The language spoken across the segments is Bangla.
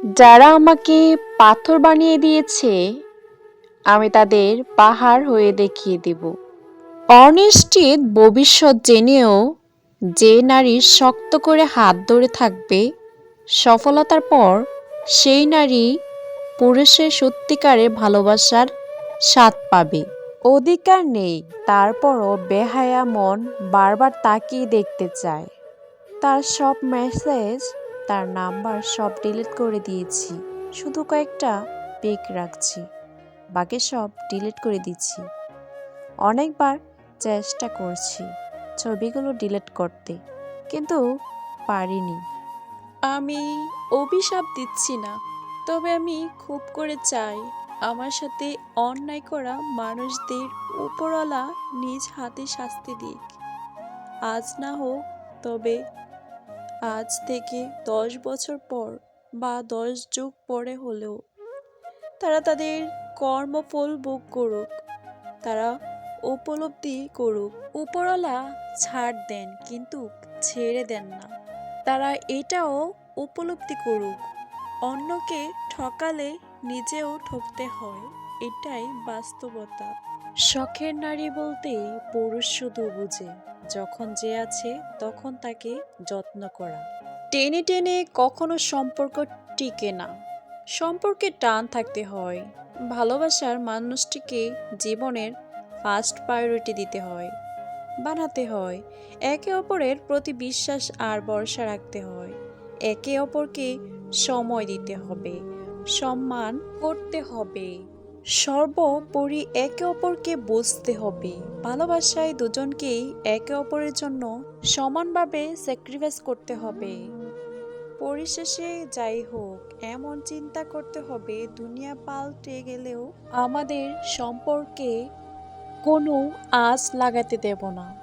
যারা আমাকে পাথর বানিয়ে দিয়েছে, আমি তাদের পাহাড় হয়ে দেখিয়ে দেব। অনিশ্চিত ভবিষ্যৎ জেনেও যে নারী শক্ত করে হাত ধরে থাকবে, সফলতার পর সেই নারী পুরুষের সত্যিকারের ভালোবাসার স্বাদ পাবে। অধিকার নেই, তারপরও বেহায়া মন বারবার তাকিয়ে দেখতে চায়। তার সব মেসেজ তার নাম্বার সব ডিলিট করে দিয়েছি। শুধু কয়েকটা পিক রাখছি। বাকি সব ডিলিট করে দিচ্ছি। অনেকবার চেষ্টা করছি ছবিগুলো ডিলিট করতে, কিন্তু পারিনি। আমি অভিশাপ দিচ্ছি না, তবে আমি খুব করে চাই আমার সাথে অন্যায় করা মানুষদের উপরওয়ালা নিজ হাতে শাস্তি দিক। আজ না হোক, তবে আজ থেকে দশ বছর পর বা দশ যুগ পরে হলেও তারা তাদের কর্মফল ভোগ করুক, তারা উপলব্ধি করুক। উপরওয়ালা ছাড় দেন কিন্তু ছেড়ে দেন না। তারা এটাও উপলব্ধি করুক, অন্যকে ঠকালে নিজেও ঠকতে হয়, এটাই বাস্তবতা। শখের নারী বলতে পুরুষ শুধু বুঝে। যখন যে আছে, তখন তাকে যত্ন করা। টেনে টেনে কখনো সম্পর্ক টিকে না। সম্পর্কে টান থাকতে হয়। ভালোবাসার মানুষটিকে জীবনের ফার্স্ট প্রায়োরিটি দিতে হয়, বানাতে হয়। একে অপরের প্রতি বিশ্বাস আর ভরসা রাখতে হয়। একে অপরকে সময় দিতে হবে, সম্মান করতে হবে। সর্বোপরি একে অপরকে বুঝতে হবে। ভালোবাসায় দুজনকেই একে অপরের জন্য সমানভাবে স্যাক্রিফাইস করতে হবে। পরিশেষে যাই হোক, এমন চিন্তা করতে হবে, দুনিয়া পাল্টে গেলেও আমাদের সম্পর্কে কোনো আঁচ লাগাতে দেব না।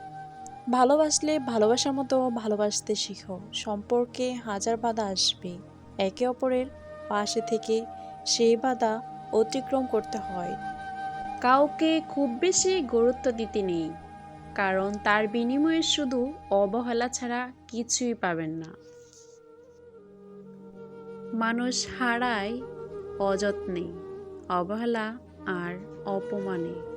ভালোবাসলে ভালোবাসার মতো ভালোবাসতে শিখো। সম্পর্কে হাজার বাধা আসবে। একে অপরের পাশে থেকে সেই বাধা অতিক্রম করতে হয়। কাউকে খুব বেশি গুরুত্ব দিতে নেই, কারণ তার বিনিময়ে শুধু অবহেলা ছাড়া কিছুই পাবেন না। মানুষ হারায় অযত্নে, অবহেলা আর অপমানে।